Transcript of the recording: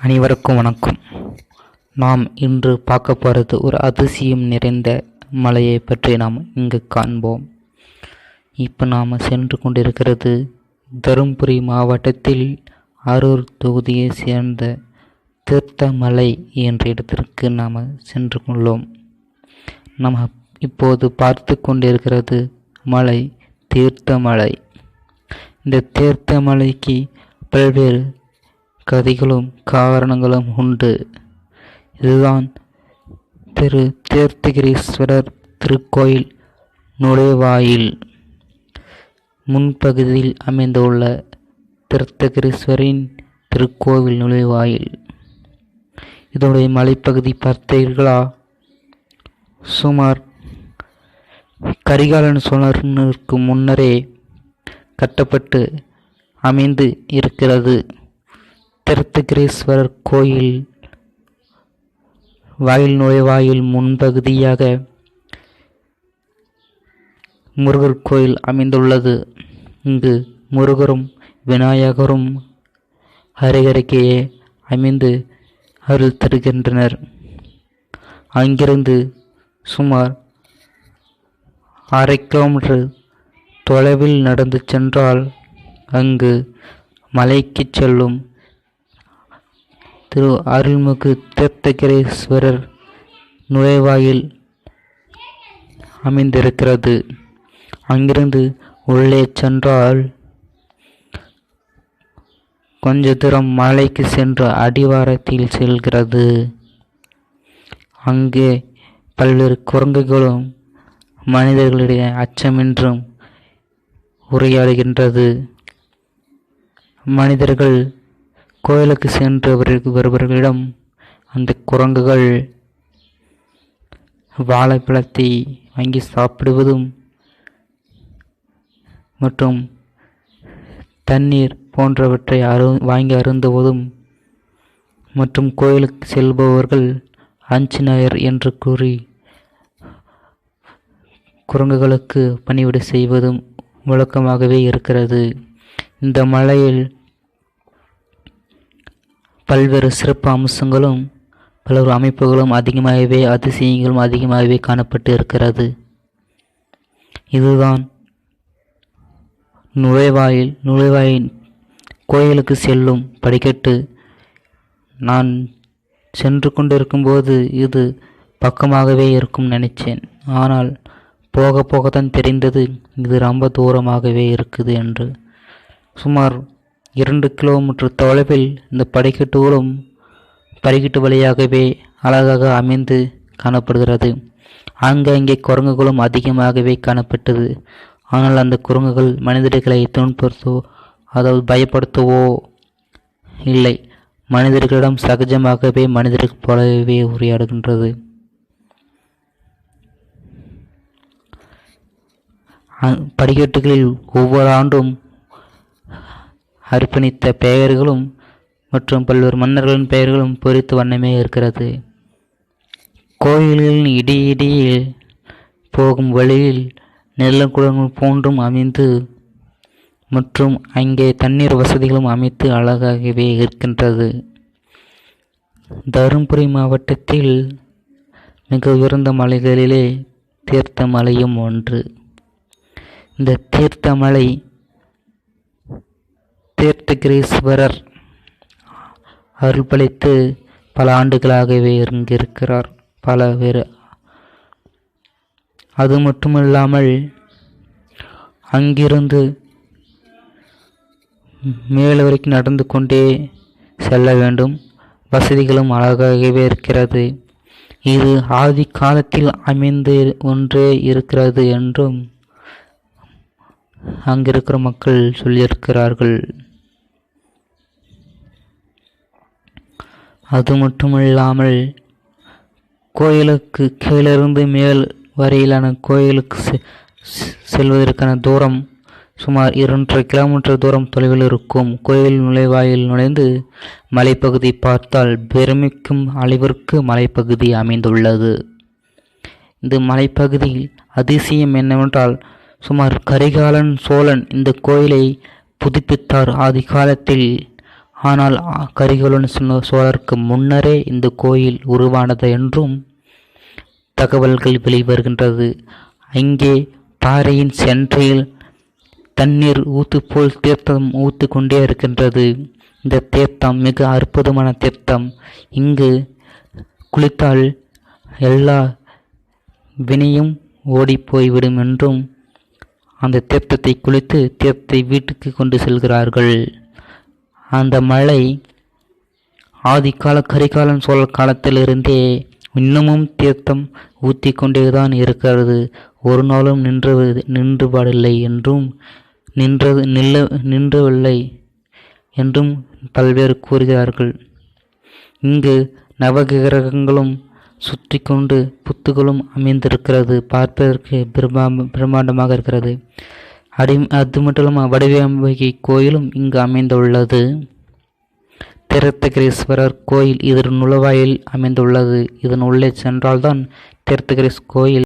அனைவருக்கும் வணக்கம். நாம் இன்று பார்க்க போகிறது ஒரு அதிசயம் நிறைந்த மலையை பற்றி நாம் இங்கு காண்போம். இப்போ நாம் சென்று கொண்டிருக்கிறது தருமபுரி மாவட்டத்தில் அரூர் தொகுதியை சேர்ந்த தீர்த்தமலை என்ற இடத்திற்கு நாம் சென்று கொள்ளோம். நாம் இப்போது பார்த்து கொண்டிருக்கிறது மலை தீர்த்தமலை. இந்த தீர்த்தமலைக்கு பல்வேறு கதைகளும் காரணங்களும் உண்டு. இதுதான் திரு தீர்த்தகிரீஸ்வரர் திருக்கோயில் நுழைவாயில். முன்பகுதியில் அமைந்துள்ள தீர்த்தகிரீஸ்வரின் திருக்கோவில் நுழைவாயில். இதனுடைய மலைப்பகுதி பார்த்தீர்களா? சுமார் கரிகாலன் சோழனுக்கு முன்னரே கட்டப்பட்டு அமைந்து இருக்கிறது. திருத்தகிரீஸ்வரர் கோயில் வாயில் நுழைவாயில் முன்பகுதியாக முருகர் கோயில் அமைந்துள்ளது. இங்கு முருகரும் விநாயகரும் அருகருகேயே அமைந்து அருள் தருகின்றனர். அங்கிருந்து சுமார் அரை கிலோமீட்டர் தொலைவில் நடந்து சென்றால் அங்கு மலைக்கு செல்லும் திரு அருள்மிகு தீர்த்தகிரீஸ்வரர் நுழைவாயில் அமைந்திருக்கிறது. அங்கிருந்து உள்ளே சென்றால் கொஞ்ச தூரம் மலைக்கு சென்று அடிவாரத்தில் செல்கிறது. அங்கே பல்வேறு குரங்குகளும் மனிதர்களிடையே அச்சமின்றும் உரையாடுகின்றது. மனிதர்கள் கோயிலுக்கு சென்று வருபவர்களிடம் அந்த குரங்குகள் வாழைப்பழத்தை வாங்கி சாப்பிடுவதும் மற்றும் தண்ணீர் போன்றவற்றை அரு வாங்கி அருந்துவதும் மற்றும் கோயிலுக்கு செல்பவர்கள் ஆஞ்சநேயர் என்று கூறி குரங்குகளுக்கு பணிவிடை செய்வதும் வழக்கமாகவே இருக்கிறது. இந்த மலையில் பல்வேறு சிறப்பு அம்சங்களும் பல்வேறு அமைப்புகளும் அதிகமாகவே அதிசயங்களும் அதிகமாகவே காணப்பட்டு இருக்கிறது. இதுதான் நுழைவாயில் நுழைவாயில் கோயிலுக்கு செல்லும் படிக்கட்டு. நான் சென்று கொண்டிருக்கும்போது இது பக்கமாகவே இருக்கும் நினைச்சேன். ஆனால் போக போகத்தான் தெரிந்தது இது ரொம்ப தூரமாகவே இருக்குது என்று. சுமார் இரண்டு கிலோமீட்டர் தொலைவில் இந்த படிக்கட்டுகளும் படிக்கட்டு வழியாகவே அழகாக அமைந்து காணப்படுகிறது. ஆங்காங்கே குரங்குகளும் அதிகமாகவே காணப்பட்டது. ஆனால் அந்த குரங்குகள் மனிதர்களை துன்புறுத்தவோ அதாவது பயப்படுத்தவோ இல்லை. மனிதர்களிடம் சகஜமாகவே மனிதர்கள் போலவே உரையாடுகின்றது. படிக்கட்டுகளில் ஒவ்வொரு ஆண்டும் அர்ப்பணித்த பெயர்களும் மற்றும் பல்வேறு மன்னர்களின் பெயர்களும் பொறித்த வண்ணமே இருக்கிறது. கோயில்களின் இடையிடையே போகும் வழியில் நெல்லக்குளங்கள் போன்றும் அமைந்து மற்றும் அங்கே தண்ணீர் வசதிகளும் அமைத்து அழகாகவே இருக்கின்றது. தருமபுரி மாவட்டத்தில் மிக உயர்ந்த மலைகளிலே தீர்த்த மலையும் ஒன்று. இந்த தீர்த்தமலை தீர்த்தகிரீஸ்வரர் அருள்பளித்து பல ஆண்டுகளாகவே இங்கிருக்கிறார் பல பேர் அது மட்டுமில்லாமல் அங்கிருந்து மேல் வரைக்கும் நடந்து கொண்டே செல்ல வேண்டும். வசதிகளும் அழகாகவே இருக்கிறது. இது ஆதி காலத்தில் அமைந்து ஒன்றே இருக்கிறது என்றும் அங்கிருக்கிற மக்கள் சொல்லியிருக்கிறார்கள். அது மட்டுமில்லாமல் கோயிலுக்கு கீழிருந்து மேல் வரையிலான கோயிலுக்கு செல்வதற்கான தூரம் சுமார் இரண்டரை கிலோமீட்டர் தூரம் தொலைவில் இருக்கும். கோயில் நுழைவாயில் நுழைந்து மலைப்பகுதி பார்த்தால் பெருமிக்கும் அளவிற்கு மலைப்பகுதி அமைந்துள்ளது. இந்த மலைப்பகுதியில் அதிசயம் என்னவென்றால் சுமார் கரிகாலன் சோழன் இந்த கோயிலை புதுப்பித்தார். ஆதி காலத்தில் ஆனால் கரிகோலன் கரிகாலன் சோழருக்கு முன்னரே இந்த கோயில் உருவானது என்றும் தகவல்கள் வெளிவருகின்றது. அங்கே பாறையின் சென்றையில் தண்ணீர் ஊத்து போல் தீர்த்தம் ஊத்து கொண்டே இருக்கின்றது. இந்த தீர்த்தம் மிக அற்புதமான தீர்த்தம் இங்கு குளித்தால் எல்லா வினையும் ஓடிப்போய்விடும் என்றும் அந்த தீர்த்தத்தை குளித்து தீர்த்தத்தை வீட்டுக்கு கொண்டு செல்கிறார்கள். அந்த மழை ஆதிக்கால கரிகாலன் சோழர் காலத்திலிருந்தே இன்னமும் தீர்த்தம் ஊற்றி கொண்டேதான் இருக்கிறது. ஒரு நாளும் நின்று நின்றுபாடில்லை என்றும் நின்றது நில்ல நின்றவில்லை என்றும் பல்வேறு கூறுகிறார்கள். இங்கு நவகிரகங்களும் சுற்றி கொண்டு புத்துகளும் அமைந்திருக்கிறது. பார்ப்பதற்கு பிரம்மா பிரம்மாண்டமாக இருக்கிறது. அடி அது மட்டும் இல்லாமல் வடிவம்பிகை கோயிலும் இங்கு அமைந்துள்ளது. தீர்த்தகிரீஸ்வரர் கோயில் இதன் நுழைவாயில் அமைந்துள்ளது. இதன் உள்ளே சென்றால்தான் தீர்த்தகிரீஸ் கோயில்.